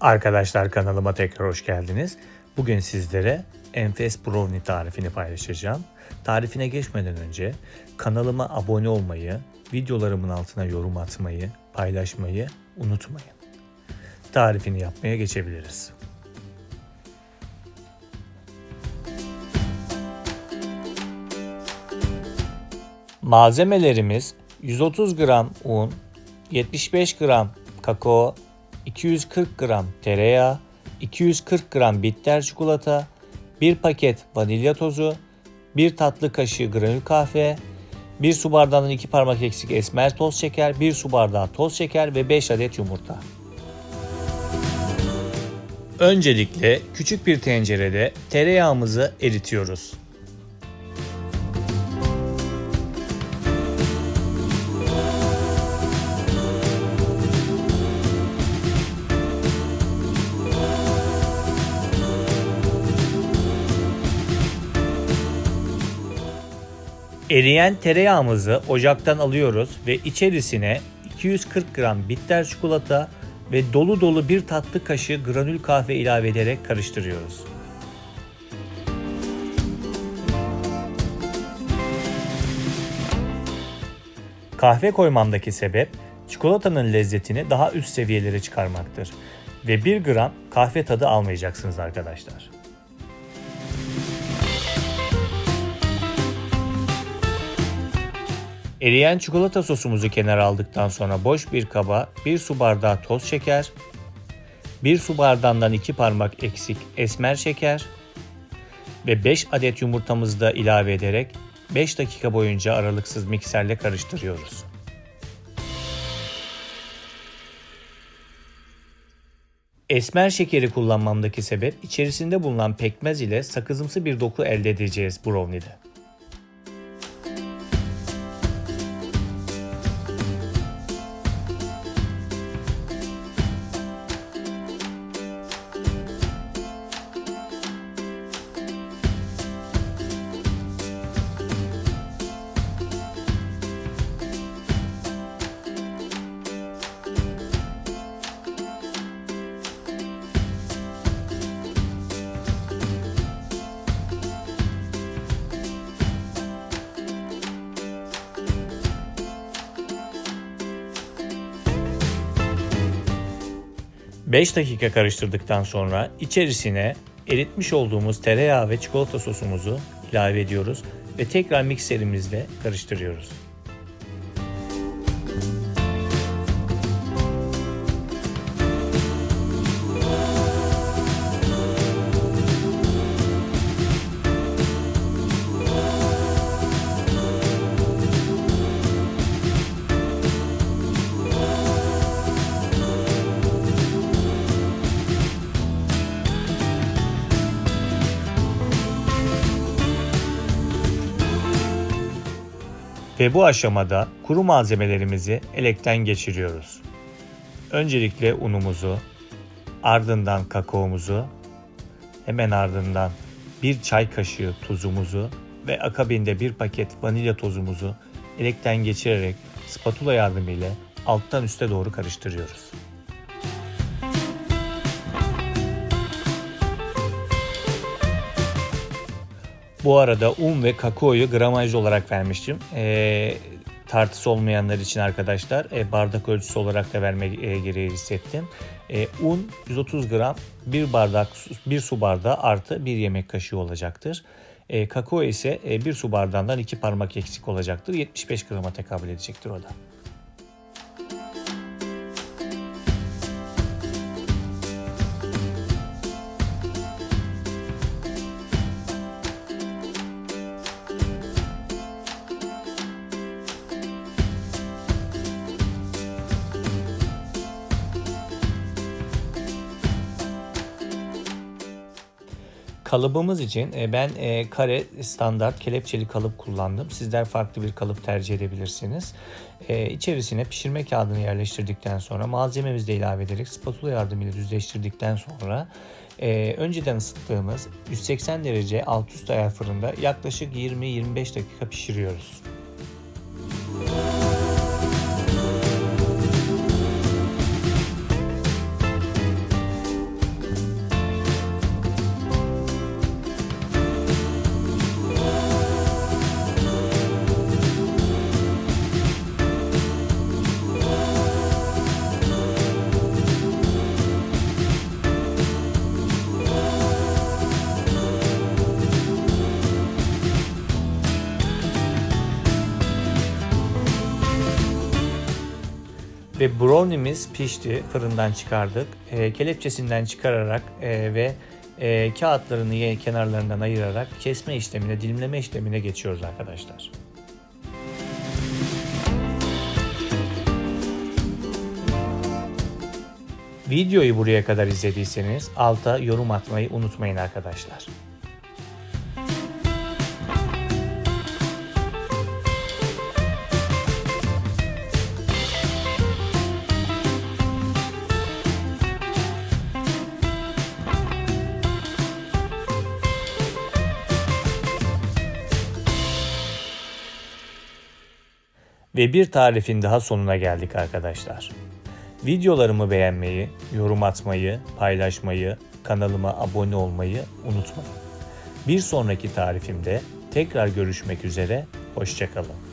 Arkadaşlar kanalıma tekrar hoş geldiniz. Bugün sizlere enfes brownie tarifini paylaşacağım. Tarifine geçmeden önce kanalıma abone olmayı, videolarımın altına yorum atmayı, paylaşmayı unutmayın. Tarifini yapmaya geçebiliriz. Malzemelerimiz 130 gram un, 75 gram kakao, 240 gram tereyağı, 240 gram bitter çikolata, 1 paket vanilya tozu, 1 tatlı kaşığı granül kahve, 1 su bardağından 2 parmak eksik esmer toz şeker, 1 su bardağı toz şeker ve 5 adet yumurta. Öncelikle küçük bir tencerede tereyağımızı eritiyoruz. Eriyen tereyağımızı ocaktan alıyoruz ve içerisine 240 gram bitter çikolata ve dolu dolu bir tatlı kaşığı granül kahve ilave ederek karıştırıyoruz. Kahve koymamdaki sebep çikolatanın lezzetini daha üst seviyelere çıkarmaktır ve 1 gram kahve tadı almayacaksınız arkadaşlar. Eriyen çikolata sosumuzu kenara aldıktan sonra boş bir kaba 1 su bardağı toz şeker, 1 su bardağından 2 parmak eksik esmer şeker ve 5 adet yumurtamızı da ilave ederek 5 dakika boyunca aralıksız mikserle karıştırıyoruz. Esmer şekeri kullanmamdaki sebep içerisinde bulunan pekmez ile sakızımsı bir doku elde edeceğiz brownie'de. Beş dakika karıştırdıktan sonra içerisine eritmiş olduğumuz tereyağı ve çikolata sosumuzu ilave ediyoruz ve tekrar mikserimizle karıştırıyoruz. Ve bu aşamada kuru malzemelerimizi elekten geçiriyoruz. Öncelikle unumuzu, ardından kakaomuzu, hemen ardından bir çay kaşığı tuzumuzu ve akabinde bir paket vanilya tozumuzu elekten geçirerek spatula yardımıyla alttan üste doğru karıştırıyoruz. Bu arada un ve kakaoyu gramaj olarak vermiştim. E, tartısı olmayanlar için arkadaşlar e, bardak ölçüsü olarak da verme e, gereği hissettim. E, un 130 gram bir bardak bir su bardağı artı bir yemek kaşığı olacaktır. E, kakao ise e, bir su bardağından iki parmak eksik olacaktır. 75 grama tekabül edecektir o da. Kalıbımız için e, ben e, kare standart kelepçeli kalıp kullandım. Sizler farklı bir kalıp tercih edebilirsiniz. E, içerisine pişirme kağıdını yerleştirdikten sonra malzememizi de ilave ederek spatula yardımıyla düzleştirdikten sonra önceden ısıttığımız 180 derece alt üst ayar fırında yaklaşık 20-25 dakika pişiriyoruz. Ve brownie'miz pişti. Fırından çıkardık. E, kelepçesinden çıkararak e, ve e, kağıtlarını kenarlarından ayırarak kesme işlemine, dilimleme işlemine geçiyoruz arkadaşlar. Videoyu buraya kadar izlediyseniz alta yorum atmayı unutmayın arkadaşlar. Ve bir tarifin daha sonuna geldik arkadaşlar. Videolarımı beğenmeyi, yorum atmayı, paylaşmayı, kanalıma abone olmayı unutmayın. Bir sonraki tarifimde tekrar görüşmek üzere, hoşçakalın.